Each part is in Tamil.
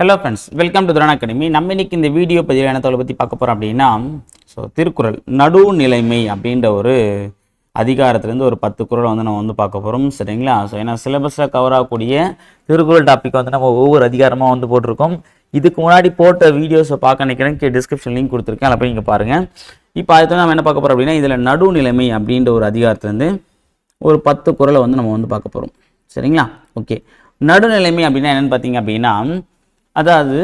Hello friends welcome to Thuran academy நம்ம இன்னைக்கு இந்த வீடியோ பதிவில் என்ன தொலை பற்றி பார்க்க போகிறோம் அப்படின்னா ஸோ திருக்குறள் நடுநிலைமை அப்படின்ற ஒரு அதிகாரத்துலேருந்து ஒரு பத்து குறளை வந்து நம்ம வந்து பார்க்க போகிறோம் சரிங்களா? ஸோ ஏன்னா சிலபஸில் கவர் ஆகக்கூடிய திருக்குறள் டாப்பிக் வந்து நம்ம ஒவ்வொரு அதிகாரமாக வந்து போட்டிருக்கோம். இதுக்கு முன்னாடி போட்ட வீடியோஸை பார்க்க நினைக்கிறேன். டிஸ்கிரிப்ஷன் லிங்க் கொடுத்துருக்கேன். அதில் போய் நீங்கள் பாருங்கள் இப்போ அடுத்து நம்ம என்ன பார்க்க போகிறோம் அப்படின்னா இதில் நடுநிலைமை அப்படின்ற ஒரு அதிகாரத்துலேருந்து ஒரு பத்து குறளை வந்து நம்ம வந்து பார்க்க போகிறோம் சரிங்களா? ஓகே நடுநிலைமை அப்படின்னா என்னென்னு பார்த்தீங்க அப்படின்னா அதாவது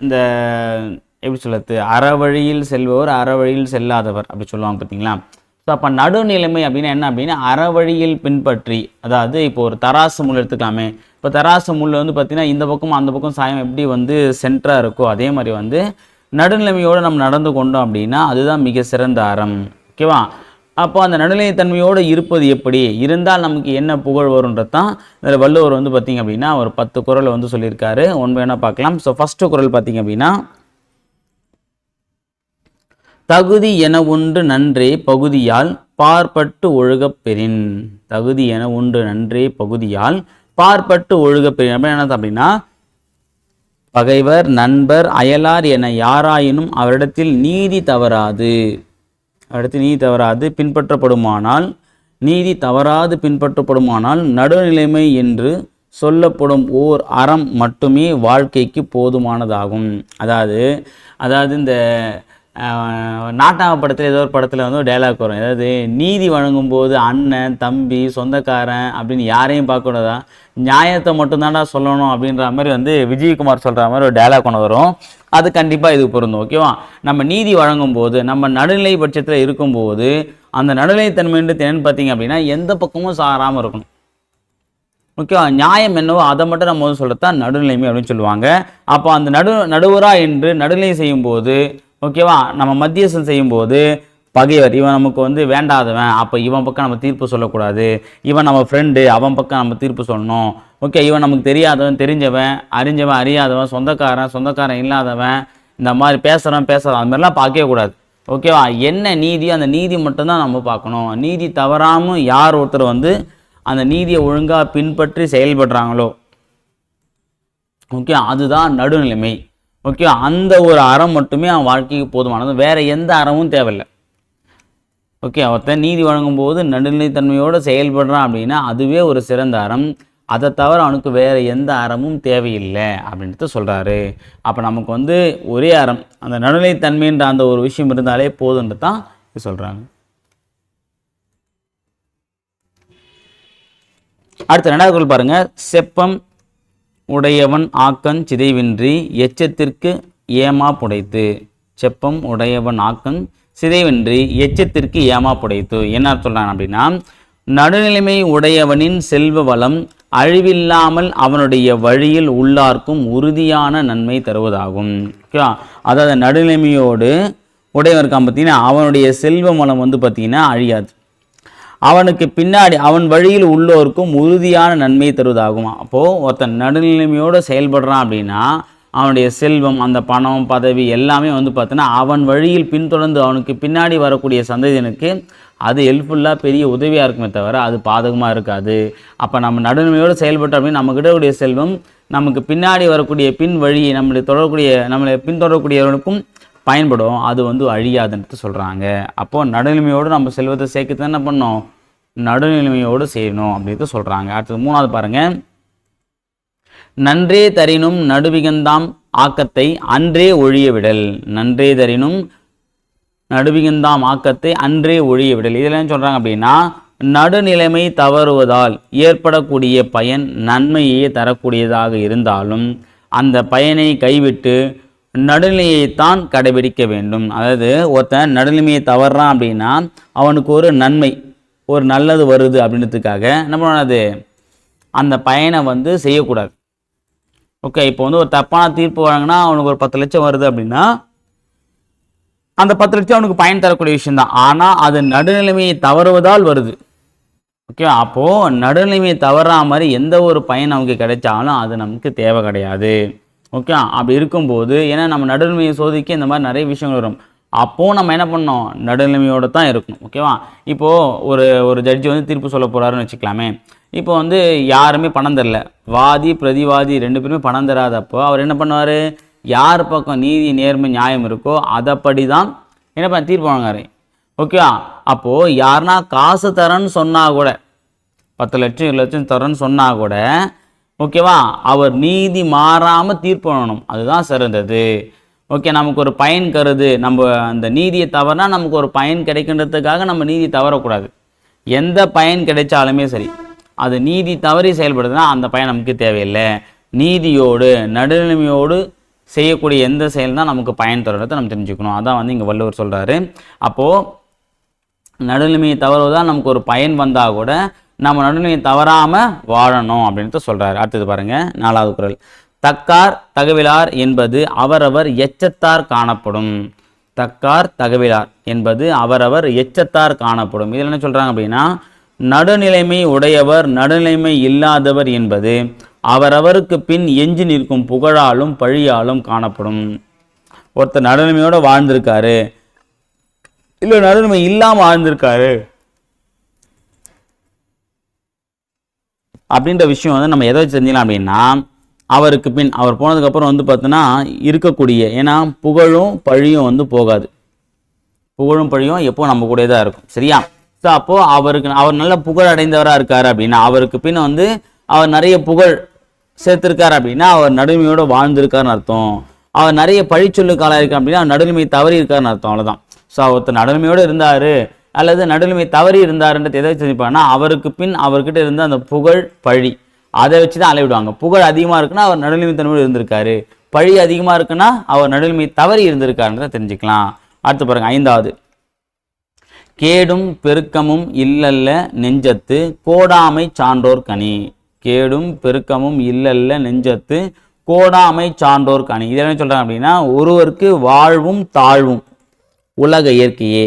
இந்த எப்படி சொல்கிறது அறவழியில் செல்பவர் அறவழியில் செல்லாதவர் அப்படி சொல்லுவாங்க பார்த்தீங்களா ஸோ அப்போ நடுநிலைமை அப்படின்னா என்ன அப்படின்னா அறவழியில் பின்பற்றி அதாவது இப்போ ஒரு தராசு முள் எடுத்துக்கலாமே. இப்போ தராசு முள் வந்து பார்த்திங்கன்னா இந்த பக்கம் அந்த பக்கம் சாயம் எப்படி வந்து சென்டராக இருக்கோ அதே மாதிரி வந்து நடுநிலைமையோடு நம்ம நடந்து கொண்டோம் அப்படின்னா அதுதான் மிக சிறந்த அறம். ஓகேவா? அப்போ அந்த நடுநிலைத்தன்மையோடு இருப்பது எப்படி? இருந்தால் நமக்கு என்ன புகழ் வரும்ன்றது தான் இதில் வள்ளுவர் வந்து பார்த்தீங்க அப்படின்னா ஒரு பத்து குரல் வந்து சொல்லியிருக்காரு. ஒன்று வேணால் பார்க்கலாம். ஸோ ஃபஸ்ட்டு குறள் பார்த்தீங்க அப்படின்னா தகுதி என ஒன்று நன்றே பகுதியால் பார்ப்பட்டு ஒழுகப் பெறின். தகுதி என ஒன்று நன்றே பகுதியால் பார்ப்பட்டு ஒழுகப் பெறின். அப்படி என்ன அப்படின்னா பகைவர் நண்பர் அயலார் என யாராயினும் அவரிடத்தில் நீதி தவறாது. அடுத்து நீதி தவறாது பின்பற்றப்படுமானால் நீதி தவறாது பின்பற்றப்படுமானால் நடுநிலைமை என்று சொல்லப்படும் ஓர் அறம் மட்டுமே வாழ்க்கைக்கு போதுமானதாகும். அதாவது அதாவது இந்த நாட்டாம படத்தில் ஏதோ ஒரு படத்தில் வந்து ஒரு டைலாக் வரும். அதாவது நீதி வழங்கும் போது அண்ணன் தம்பி சொந்தக்காரன் அப்படின்னு யாரையும் பார்க்கக்கூடாதா நியாயத்தை மட்டும்தான்டா சொல்லணும் அப்படின்ற மாதிரி வந்து விஜயகுமார் சொல்கிற மாதிரி ஒரு டைலாக் ஒன்று வரும். அது கண்டிப்பாக இது பொருந்தும் ஓகேவா நம்ம நீதி வழங்கும் போது நம்ம நடுநிலை பட்சத்தில் இருக்கும்போது அந்த நடுநிலைத்தன்மைன்றது என்னன்னு பார்த்தீங்க அப்படின்னா எந்த பக்கமும் சாராமல் இருக்கணும். ஓகேவா நியாயம் என்னவோ அதை மட்டும் நம்ம வந்து சொல்லத்தான் நடுநிலைமை அப்படின்னு சொல்லுவாங்க. அப்போ அந்த நடு நடுவரா என்று நடுநிலை செய்யும்போது ஓகேவா? நம்ம மத்தியஸ்தம் செய்யும்போது பகைவர் இவன் நமக்கு வந்து வேண்டாதவன். அப்போ இவன் பக்கம் நம்ம தீர்ப்பு சொல்லக்கூடாது. இவன் நம்ம ஃப்ரெண்டு அவன் பக்கம் நம்ம தீர்ப்பு சொல்லணும். ஓகே இவன் நமக்கு தெரியாதவன் தெரிஞ்சவன் அறிஞ்சவன் அறியாதவன் சொந்தக்காரன் சொந்தக்காரன் இல்லாதவன் இந்த மாதிரி பேசுகிறவன் பேசுகிறவன் அது மாதிரிலாம் பார்க்கவே கூடாது. ஓகேவா? என்ன நீதி அந்த நீதி மட்டும்தான் நம்ம பார்க்கணும். நீதி தவறாமல் யார் ஒருத்தர் வந்து அந்த நீதியை ஒழுங்காக பின்பற்றி செயல்படுறாங்களோ ஓகே அதுதான் நடுநிலைமை. ஓகே அந்த ஒரு அறம் மட்டுமே அவன் வாழ்க்கைக்கு போதுமானது. வேறு எந்த அறமும் தேவையில்லை. ஓகே ஒருத்தன் நீதி வழங்கும்போது நடுநிலைத்தன்மையோடு செயல்படுறான் அப்படின்னா அதுவே ஒரு சிறந்த அறம். அதை தவிர அவனுக்கு வேறு எந்த அறமும் தேவையில்லை அப்படின்ட்டு சொல்கிறாரு அப்போ நமக்கு வந்து ஒரே அறம் அந்த நடுநிலைத்தன்மைன்ற அந்த ஒரு விஷயம் இருந்தாலே போதுன்ட்டு தான் சொல்கிறாங்க அடுத்த ரெண்டாவது குரல் பாருங்கள் செப்பம் உடையவன் ஆக்கன் சிதைவின்றி எச்சத்திற்கு ஏமா புடைத்து. செப்பம் உடையவன் ஆக்கன் சிதைவின்றி எச்சத்திற்கு ஏமா புடைத்து. என்ன சொல்கிறான் அப்படின்னா நடுநிலைமை உடையவனின் செல்வ வளம் அழிவில்லாமல் அவனுடைய வழியில் உள்ளார்க்கும் உறுதியான நன்மை தருவதாகும். ஓகேவா? அதாவது நடுநிலைமையோடு உடையவர் இருக்கான் பார்த்தீங்கன்னா அவனுடைய செல்வ வளம் வந்து பார்த்தீங்கன்னா அழியாது. அவனுக்கு பின்னாடி அவன் வழியில் உள்ளோருக்கும் உறுதியான நன்மை தருவதாகும்? அப்போது ஒருத்தன் நடுநிலைமையோடு செயல்படுறான் அப்படின்னா அவனுடைய செல்வம் அந்த பணம் பதவி எல்லாமே வந்து பார்த்தீங்கன்னா அவன் வழியில் பின்தொடர்ந்து அவனுக்கு பின்னாடி வரக்கூடிய சந்ததியனுக்கு அது ஹெல்ப்ஃபுல்லாக பெரிய உதவியாக இருக்குமே தவிர அது பாதகமாக இருக்காது. அப்போ நம்ம நடுநிலைமையோடு செயல்பட்டோம் அப்படின்னு நம்மக்கிட்ட கூடிய செல்வம் நமக்கு பின்னாடி வரக்கூடிய பின் வழி நம்மளை தொடரக்கூடிய நம்மளை பின்தொடரக்கூடியவனுக்கும் பயன்படும். அது வந்து அழியாதுன்ட்டு சொல்கிறாங்க அப்போது நடுநிலைமையோடு நம்ம செல்வத்தை சேர்க்கறது என்ன பண்ணோம் நடுநிலைமையோடு செய்யணும் அப்படின்ட்டு சொல்கிறாங்க அடுத்தது மூணாவது பாருங்கள் நன்றே தரினும் நடுவிகந்தாம் ஆக்கத்தை அன்றே ஒழிய விடல். நன்றே தரினும் நடுவிகந்தாம் ஆக்கத்தை அன்றே ஒழிய விடல். இதில் என்ன சொல்கிறாங்க அப்படின்னா நடுநிலைமை தவறுவதால் ஏற்படக்கூடிய பயன் நன்மையே தரக்கூடியதாக இருந்தாலும் அந்த பயனை கைவிட்டு நடுநிலையைத்தான் கடைபிடிக்க வேண்டும். அதாவது ஒருத்தன் நடுநிலைமையை தவறான் அப்படின்னா அவனுக்கு ஒரு நன்மை ஒரு நல்லது வருது அப்படின்றதுக்காக நம்ம பண்ணாது அந்த பயனை வந்து செய்யக்கூடாது. ஓகே இப்போ வந்து ஒரு தப்பான தீர்ப்பு வழங்கினா அவனுக்கு ஒரு பத்து லட்சம் வருது அப்படின்னா அந்த பத்து லட்சம் அவனுக்கு பயன் தரக்கூடிய விஷயம் தான். ஆனால் அது நடுநிலைமையை தவறுவதால் வருது. ஓகே அப்போது நடுநிலைமையை தவறா மாதிரி எந்த ஒரு பயன் நமக்கு கிடைச்சாலும் அது நமக்கு தேவை கிடையாது. ஓகே அப்படி இருக்கும்போது ஏன்னா நம்ம நடுநிலைமையை சோதிக்க இந்த மாதிரி நிறைய விஷயங்கள் வரும். அப்போது நம்ம என்ன பண்ணோம் நடுநிலைமையோடு தான் இருக்கணும் ஓகேவா இப்போது ஒரு ஒரு ஜட்ஜி வந்து தீர்ப்பு சொல்ல போகிறாருன்னு வச்சுக்கலாமே. இப்போ வந்து யாருமே பணம் தரல. வாதி பிரதிவாதி ரெண்டு பேருமே பணம் தராதப்போ அவர் என்ன பண்ணுவார்? யார் பக்கம் நீதி நேர்மை நியாயம் இருக்கோ அதைப்படி தான் என்ன பண்ண தீர்ப்பு வாங்காரு ஓகேவா அப்போது யாருனா காசு தரேன்னு சொன்னால் கூட பத்து லட்சம் இருபது லட்சம் தரேன்னு சொன்னால் கூட ஓகேவா? அவர் நீதி மாறாமல் தீர்ப்பு பண்ணணும். அதுதான் சிறந்தது. ஓகே நமக்கு ஒரு பயன் கருது. நம்ம அந்த நீதியை தவறுனா நமக்கு ஒரு பயன் கிடைக்கின்றதுக்காக நம்ம நீதி தவறக்கூடாது. எந்த பயன் கிடைச்சாலுமே சரி. அது நீதி தவறி செயல்படுதுன்னா அந்த பயன் நமக்கு தேவையில்லை. நீதியோடு நடுநிலைமையோடு செய்யக்கூடிய எந்த செயல் தான் நமக்கு பயன் தருறதை நம்ம தெரிஞ்சுக்கணும். அதான் வந்து இங்கே வள்ளுவர் சொல்கிறாரு அப்போது நடுநிலைமையை தவறுவதால் நமக்கு ஒரு பயன் வந்தால் கூட நம்ம நடுநிலையை தவறாமல் வாழணும் அப்படின்ட்டு சொல்கிறாரு அடுத்தது பாருங்கள் நாலாவது குறள் தக்கார் தகவிலார் என்பது அவரவர் எச்சத்தார் காணப்படும். தக்கார் தகவிலார் என்பது அவரவர் எச்சத்தார் காணப்படும். இதில் என்ன சொல்கிறாங்க அப்படின்னா நடுநிலைமை உடையவர் நடுநிலைமை இல்லாதவர் என்பது அவரவருக்கு பின் எஞ்சி நிற்கும் புகழாலும் பழியாலும் காணப்படும். ஒருத்தர் நடுநிலைமையோடு வாழ்ந்திருக்காரு. இல்லை நடுநிலைமை இல்லாமல் வாழ்ந்திருக்காரு. அப்படின்ற விஷயம் வந்து நம்ம எதை வச்சு தெரிஞ்சுக்கலாம் அப்படின்னா அவருக்கு பின் அவர் போனதுக்கப்புறம் வந்து பார்த்தோன்னா இருக்கக்கூடிய ஏன்னா புகழும் பழியும் வந்து போகாது. புகழும் பழியும் எப்போ நம்ம கூட தான் இருக்கும். சரியா? ஸோ அப்போது அவருக்கு அவர் நல்ல புகழ் அடைந்தவராக இருக்கார் அப்படின்னா அவருக்கு பின் வந்து அவர் நிறைய புகழ் சேர்த்துருக்கார் அப்படின்னா அவர் நடுமையோடு வாழ்ந்திருக்காருன்னு அர்த்தம். அவர் நிறைய பழிச்சொல்லுக்கு ஆளாயிருக்கார் அப்படின்னா அவர் நடுநிலைமை தவறி இருக்காருன்னு அர்த்தம் அவ்வளோதான் ஸோ ஒருத்தர் நடுநிலைமையோடு இருந்தார். அல்லது நடுநிலைமை தவறி இருந்தாருன்றது எதை தெரிஞ்சுப்பாங்கன்னா அவருக்கு பின் அவர்கிட்ட இருந்த அந்த புகழ் பழி. அதை வச்சு தான் அளவிடுவாங்க புகழ் அதிகமாக இருக்குன்னா அவர் நடுநிலைமை தன்மையில் இருந்திருக்காரு. பழி அதிகமாக இருக்குன்னா அவர் நடுநிலைமை தவறி இருந்திருக்காருன்றதை தெரிஞ்சுக்கலாம். அடுத்து பாருங்க ஐந்தாவது. கேடும் பெருக்கமும் இல்லல்ல நெஞ்சத்து கோடாமை சான்றோர் கனி. கேடும் பெருக்கமும் இல்லல்ல நெஞ்சத்து கோடாமை சான்றோர் கனி. இது என்ன சொல்கிறாங்க அப்படின்னா ஒருவருக்கு வாழ்வும் தாழ்வும் உலக இயற்கையே.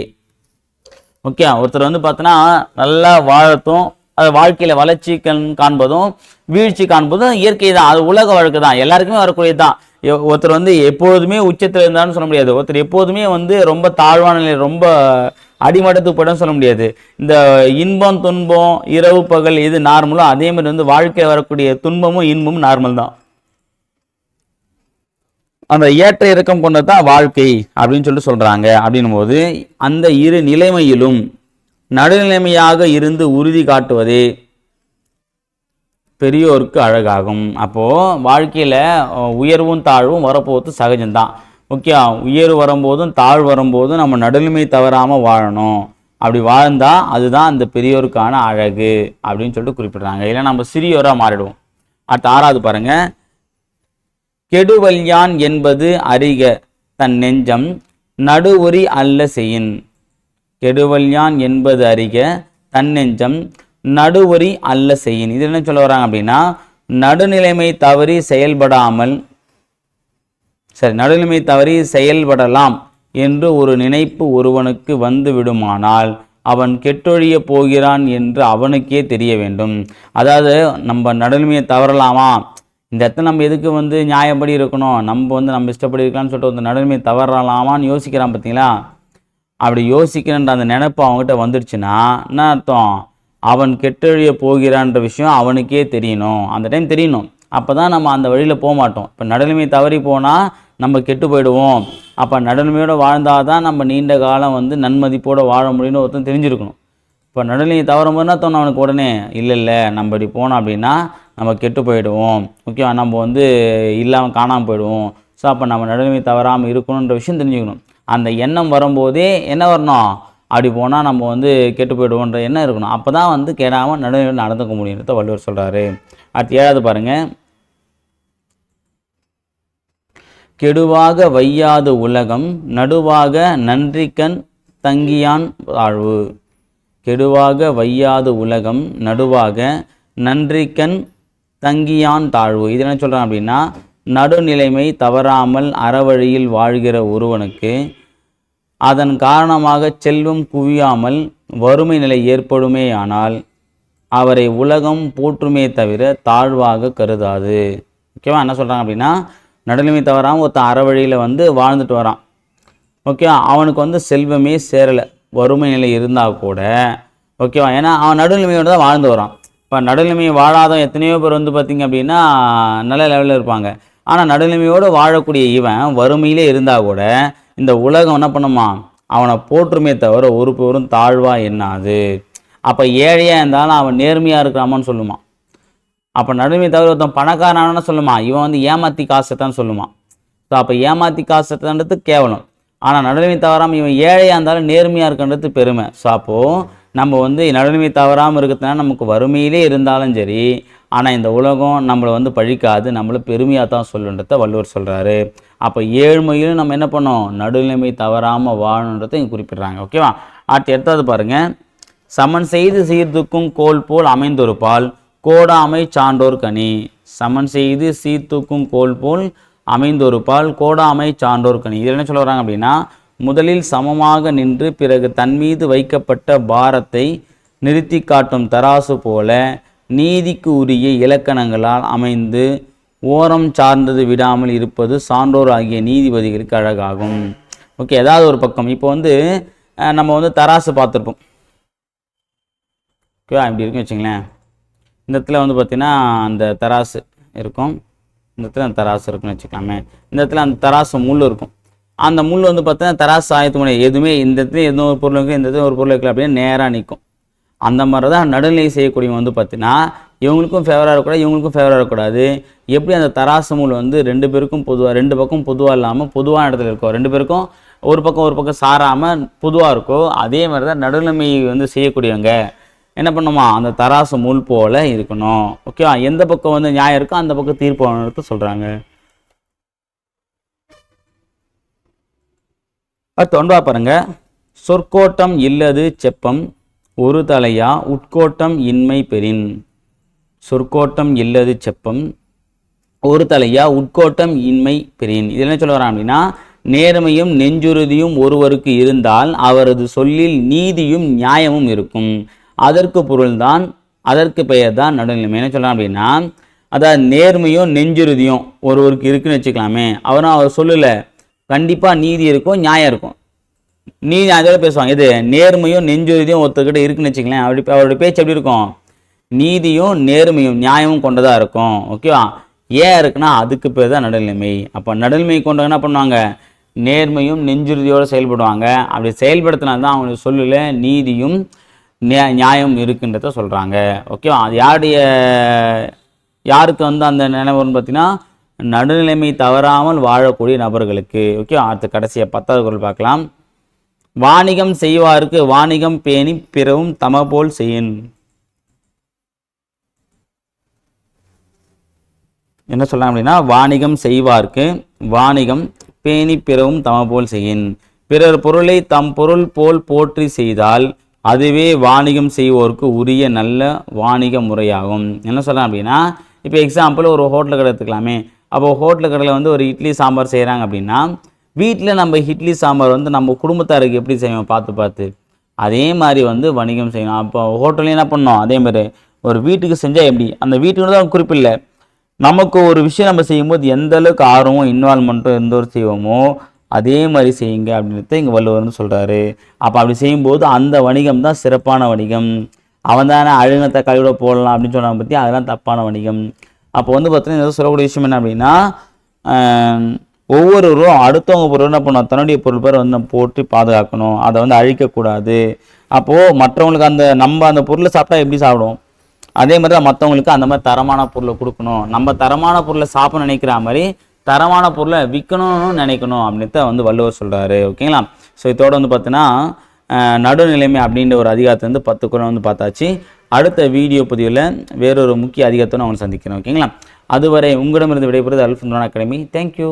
ஓகே ஒருத்தர் வந்து பார்த்தோன்னா நல்லா வாழத்தும் அது வாழ்க்கையில் வளர்ச்சி கண் காண்பதும் வீழ்ச்சி காண்பதும் இயற்கை தான் அது உலக வழக்கு தான் எல்லாருக்குமே வரக்கூடியது தான் எ- ஒருத்தர் வந்து எப்போதுமே உச்சத்தில் இருந்தான்னு சொல்ல முடியாது ஒருத்தர் எப்போதுமே வந்து ரொம்ப தாழ்வான நிலை ரொம்ப அடிமட்டத்துக்கு போய்டும் சொல்ல முடியாது. இந்த இன்பம் துன்பம் இரவு பகல் எது நார்மலோ அதே மாதிரி வந்து வாழ்க்கையில் வரக்கூடிய துன்பமும் இன்பமும் நார்மல் தான். அந்த ஏற்ற இறக்கம் கொண்டது தான் வாழ்க்கை அப்படின்னு சொல்லிட்டு சொல்கிறாங்க அப்படின் போது அந்த இரு நிலைமையிலும் நடுநிலைமையாக இருந்து உறுதி காட்டுவதே பெரியோருக்கு அழகாகும். அப்போது வாழ்க்கையில் உயர்வும் தாழ்வும் வரப்போகுது சகஜம்தான். ஓகே உயர்வு வரும்போதும் தாழ் வரும்போதும் நம்ம நடுநிலைமை தவறாமல் வாழணும். அப்படி வாழ்ந்தால் அதுதான் அந்த பெரியோருக்கான அழகு அப்படின்னு சொல்லிட்டு குறிப்பிடுறாங்க. இல்லை நம்ம சிறியோராக மாறிடுவோம். அடுத்த ஆறாவது பாருங்கள் கெடுவல்யான் என்பது அறிக தன் நெஞ்சம் நடுவுரி அல்ல செய்யின். கெடுவல்யான் என்பது அறிக தன் நெஞ்சம் நடுவுரி அல்ல செய்யின். இது என்ன சொல்ல வராங்க அப்படின்னா நடுநிலைமை தவறி செயல்படாமல் சரி நடுநிலைமை தவறி செயல்படலாம் என்று ஒரு நினைப்பு ஒருவனுக்கு வந்து விடுமானால் அவன் கெட்டொழிய போகிறான் என்று அவனுக்கே தெரிய வேண்டும். அதாவது நம்ம நடுநிலைமையை தவறலாமா? இந்த இடத்துல நம்ம எதுக்கு வந்து நியாயப்படி இருக்கணும்? நம்ம வந்து நம்ம இஷ்டப்படி இருக்கலாம்னு சொல்லிட்டு வந்து நடுநிலைமை தவறலாமான்னு யோசிக்கிறான் பார்த்தீங்களா? அப்படி யோசிக்கிறன்ற அந்த நினைப்பு அவங்ககிட்ட வந்துடுச்சுன்னா என்ன அர்த்தம்? அவன் கெட்டொழிய போகிறான்ற விஷயம் அவனுக்கே தெரியணும். அந்த டைம் தெரியணும். அப்போ தான் நம்ம அந்த வழியில் போக மாட்டோம். இப்போ நடுநிலைமை தவறி போனால் நம்ம கெட்டு போயிடுவோம். அப்போ நடுநிலைமையோடு வாழ்ந்தால் தான் நம்ம நீண்ட காலம் வந்து நன்மதிப்போடு வாழ முடியும்னு ஒருத்தன் தெரிஞ்சிருக்கணும். இப்போ நடுநிலையை தவறும் போது என்ன தோணும் அவனுக்கு உடனே? இல்லை இல்லை நம்ம இப்படி போனோம் அப்படின்னா நம்ம கெட்டு போயிடுவோம். ஓகேவா நம்ம வந்து இல்லாமல் காணாமல் போயிடுவோம். ஸோ அப்போ நம்ம நடுநிலை தவறாமல் இருக்கணுன்ற விஷயம் தெரிஞ்சுக்கணும். அந்த எண்ணம் வரும்போதே என்ன வரணும்? அப்படி போனால் நம்ம வந்து கெட்டு போயிடுவோன்ற எண்ணம் இருக்கணும். அப்போ தான் வந்து கெடாமல் நடுநிலை நடந்துக்க முடியுன்றத வள்ளுவர் சொல்கிறாரு அடுத்து ஏழாவது பாருங்கள் கெடுவாக வையாது உலகம் நடுவாக நன்றிக்கண் தங்கியான் வாழ்வு. கெடுவாக வையாது உலகம் நடுவாக நன்றிக்கண் தங்கியான் தாழ்வு. இது என்ன சொல்கிறான் அப்படின்னா நடுநிலைமை தவறாமல் அறவழியில் வாழ்கிற ஒருவனுக்கு அதன் காரணமாக செல்வம் குவியாமல் வறுமை நிலை ஏற்படுமே ஆனால் அவரை உலகம் போற்றுமே தவிர தாழ்வாக கருதாது. ஓகேவா? என்ன சொல்கிறாங்க அப்படின்னா நடுநிலைமை தவறாமல் ஒருத்தன் அறவழியில் வந்து வாழ்ந்துட்டு வரான். ஓகே அவனுக்கு வந்து செல்வமே சேரலை. வறுமை நிலை இருந்தால் கூட ஓகேவா? ஏன்னா அவன் நடுநிலைமையோடு தான் வாழ்ந்து வரான். இப்போ நடுநிலைமை வாழாத எத்தனையோ பேர் வந்து பார்த்திங்க அப்படின்னா நல்ல லெவலில் இருப்பாங்க. ஆனால் நடுநிலைமையோடு வாழக்கூடிய இவன் வறுமையிலே இருந்தால் கூட இந்த உலகம் என்ன பண்ணுமா? அவனை போற்றுமே தவிர ஒரு பேரும் தாழ்வாக என்னாது? அப்போ ஏழையாக இருந்தாலும் அவன் நேர்மையாக இருக்கிறாமான்னு சொல்லுமா? அப்போ நடுமை தவிர ஒருத்தன் பணக்காரனானு சொல்லுமா? இவன் வந்து ஏமாத்தி காசைத்தான் சொல்லுமா? ஸோ அப்போ ஏமாத்தி காசுத்தான்றது கேவலம். ஆனால் நடுநிலை தவறாமல் இவன் ஏழையாக இருந்தாலும் நேர்மையாக இருக்கின்றது பெருமை. ஸோ அப்போது நம்ம வந்து நடுநிலை தவறாமல் இருக்கிறதுனால நமக்கு வறுமையிலே இருந்தாலும் சரி ஆனால் இந்த உலகம் நம்மளை வந்து பழிக்காது நம்மளை பெருமையாக தான் சொல்லுன்றத வள்ளுவர் சொல்கிறாரு அப்போ ஏழ்மையிலும் நம்ம என்ன பண்ணோம்? நடுநிலைமை தவறாமல் வாழணுன்றதை இங்கே குறிப்பிடுறாங்க. ஓகேவா அடுத்து எடுத்தது பாருங்கள் சமன் செய்து சீர்தூக்கும் கோல் போல் அமைந்தொருப்பால் கோடாமை சான்றோர் கனி. சமன் செய்து சீர்தூக்கும் கோல் போல் அமைந்தொருப்பால் கோடாமை சான்றோர் கனி. இதில் என்ன சொல்ல வராங்க அப்படின்னா முதலில் சமமாக நின்று பிறகு தன் மீது வைக்கப்பட்ட பாரத்தை நிறுத்தி காட்டும் தராசு போல நீதிக்கு உரிய இலக்கணங்களால் அமைந்து ஓரம் சார்ந்தது விடாமல் இருப்பது சான்றோர் ஆகிய நீதிபதிகளுக்கு அழகாகும். ஓகே ஏதாவது ஒரு பக்கம். இப்போ வந்து நம்ம வந்து தராசு பார்த்துருப்போம். ஓகேவா இப்படி இருக்கும் வச்சுங்களேன். இந்த இடத்துல வந்து பார்த்திங்கன்னா அந்த தராசு இருக்கும். இந்த இடத்துல அந்த தராசு இருக்குன்னு வச்சுக்கலாமே. இந்த இடத்துல அந்த தராசு முள் இருக்கும். அந்த முள் வந்து பார்த்தீங்கன்னா தராசு ஆயத்து முனை. எதுவுமே இந்த இடத்துல எந்த ஒரு பொருள் இருக்குது இந்த இடத்துல ஒரு பொருள் இருக்குது அப்படின்னு நேராக நிற்கும் அந்த மாதிரி தான் நடுநிலை செய்யக்கூடியவங்க வந்து பார்த்தீங்கன்னா இவங்களுக்கும் ஃபேவராக இருக்கக்கூடாது இவங்களுக்கும் ஃபேவராக இருக்கக்கூடாது. எப்படி அந்த தராசு முள் வந்து ரெண்டு பேருக்கும் பொதுவாக ரெண்டு பக்கம் பொதுவாக இல்லாமல் பொதுவான இடத்துல இருக்கும் ரெண்டு பேருக்கும் ஒரு பக்கம் ஒரு பக்கம் சாராமல் பொதுவாக இருக்கோ அதே மாதிரி தான் நடுநிலைமை வந்து செய்யக்கூடியவங்க என்ன பண்ணுமா? அந்த தராசு முள் போல் இருக்கணும். ஓகேவா? எந்த பக்கம் வந்து நியாயம் இருக்கோ அந்த பக்கம் தீர்ப்பு சொல்கிறாங்க அடுத்து ஒன்பா பாருங்க. சொற்கோட்டம் இல்லது செப்பம் ஒரு தலையா உட்கோட்டம் இன்மை பெறின். சொற்கோட்டம் இல்லது செப்பம் ஒரு தலையா உட்கோட்டம் இன்மை பெறின். இது என்ன சொல்ல வரான் அப்படின்னா நேர்மையும் நெஞ்சுறுதியும் ஒருவருக்கு இருந்தால் அவரது சொல்லில் நீதியும் நியாயமும் இருக்கும். அதற்கு பொருள்தான் அதற்கு பெயர் தான் நடுநிலைமை. என்ன சொல்கிறான் அப்படின்னா அதாவது நேர்மையும் நெஞ்சுறுதியும் ஒருவருக்கு இருக்குன்னு வச்சுக்கலாமே. அவரும் அவர் சொல்லலை கண்டிப்பாக நீதி இருக்கும் நியாயம் இருக்கும். நீதி அதோட பேசுவாங்க. இது நேர்மையும் நெஞ்சுறுதியும் ஒருத்தர்கிட்ட இருக்குன்னு வச்சுக்கலாம் அப்படி அவருடைய பேச்சு எப்படி இருக்கும்? நீதியும் நேர்மையும் நியாயமும் கொண்டதாக இருக்கும். ஓகேவா ஏன் இருக்குன்னா அதுக்கு பேர் தான் நடுநிலைமை. அப்போ நடுநிலைமை கொண்டவங்க என்ன பண்ணுவாங்க? நேர்மையும் நெஞ்சுறுதியோடு செயல்படுவாங்க. அப்படி செயல்படுத்தினா தான் அவங்களுக்கு சொல்லல நீதியும் நியா- நியாயம் இருக்குன்றத சொல்கிறாங்க ஓகேவா அது யாருடைய யாருக்கு வந்து அந்த நினைவு பார்த்தீங்கன்னா நடுநிலைமை தவறாமல் வாழக்கூடிய நபர்களுக்கு ஓகே அடுத்து கடைசியாக பத்தாவது குரல் பார்க்கலாம். வாணிகம் செய்வாருக்கு வாணிகம் பேணி பிறவும் தம போல் செய்யின். என்ன சொல்லலாம் அப்படின்னா வாணிகம் செய்வார்க்கு வாணிகம் பேணி பிறவும் தம போல் செய்யின். பிறர் பொருளை தம் பொருள் போல் போற்றி செய்தால் அதுவே வாணிகம் செய்வோருக்கு உரிய நல்ல வாணிக முறையாகும். என்ன சொல்லலாம் அப்படின்னா இப்போ எக்ஸாம்பிள் ஒரு ஹோட்டலுக்கு எடுத்துக்கலாமே. அப்போ ஹோட்டல் கடையில் வந்து ஒரு இட்லி சாம்பார் செய்கிறாங்க அப்படின்னா வீட்டில் நம்ம இட்லி சாம்பார் வந்து நம்ம குடும்பத்தாருக்கு எப்படி செய்வோம் பார்த்து பார்த்து. அதே மாதிரி வந்து வணிகம் செய்யணும். அப்போ ஹோட்டல்லையும் என்ன பண்ணோம்? அதே மாதிரி ஒரு வீட்டுக்கு செஞ்சால் எப்படி? அந்த வீட்டுக்கு தான் குறிப்பில்லை. நமக்கு ஒரு விஷயம் நம்ம செய்யும்போது எந்த அளவுக்கு ஆர்வமும் இன்வால்மெண்ட்டும் எந்த ஒரு செய்வோமோ அதே மாதிரி செய்யுங்க அப்படின்றத இங்கே வள்ளுவர்னு சொல்கிறாரு அப்போ அப்படி செய்யும்போது அந்த வணிகம் தான் சிறப்பான வணிகம். அவன் தானே அழுகினத்தை கழுவிட போடலாம் அப்படின்னு சொன்னாங்க பற்றி அதெல்லாம் தப்பான வணிகம். அப்போ வந்து பார்த்தீங்கன்னா சொல்லக்கூடிய விஷயம் என்ன அப்படின்னா ஒவ்வொருவரும் அடுத்தவங்க பொருள் என்ன பண்ணுவோம் தன்னுடைய பொருள் பேர் வந்து நம்ம போட்டு பாதுகாக்கணும். அதை வந்து அழிக்கக்கூடாது. அப்போது மற்றவங்களுக்கு அந்த நம்ம அந்த பொருளை சாப்பிட்டா எப்படி சாப்பிடுவோம்? அதே மாதிரி தான் மற்றவங்களுக்கு அந்த மாதிரி தரமான பொருளை கொடுக்கணும். நம்ம தரமான பொருளை சாப்பிட நினைக்கிற மாதிரி தரமான பொருளை விற்கணும்னு நினைக்கணும் அப்படின்னு தான் வந்து வள்ளுவர் சொல்கிறாரு ஓகேங்களா ஸோ இதோட வந்து பார்த்தீங்கன்னா நடுநிலைமை அப்படின்ற ஒரு அதிகாரத்தை வந்து பத்து குரல் வந்து பார்த்தாச்சு. அடுத்த வீடியோ பதிவில் வேறொரு முக்கிய அதிகாரத்தை நான் உங்களை சந்திக்கிறேன் ஓகேங்களா? அதுவரை உங்களிடமிருந்து விடைபெறுவது அல்ஃபுந்தான் அகாடமி. தேங்க்யூ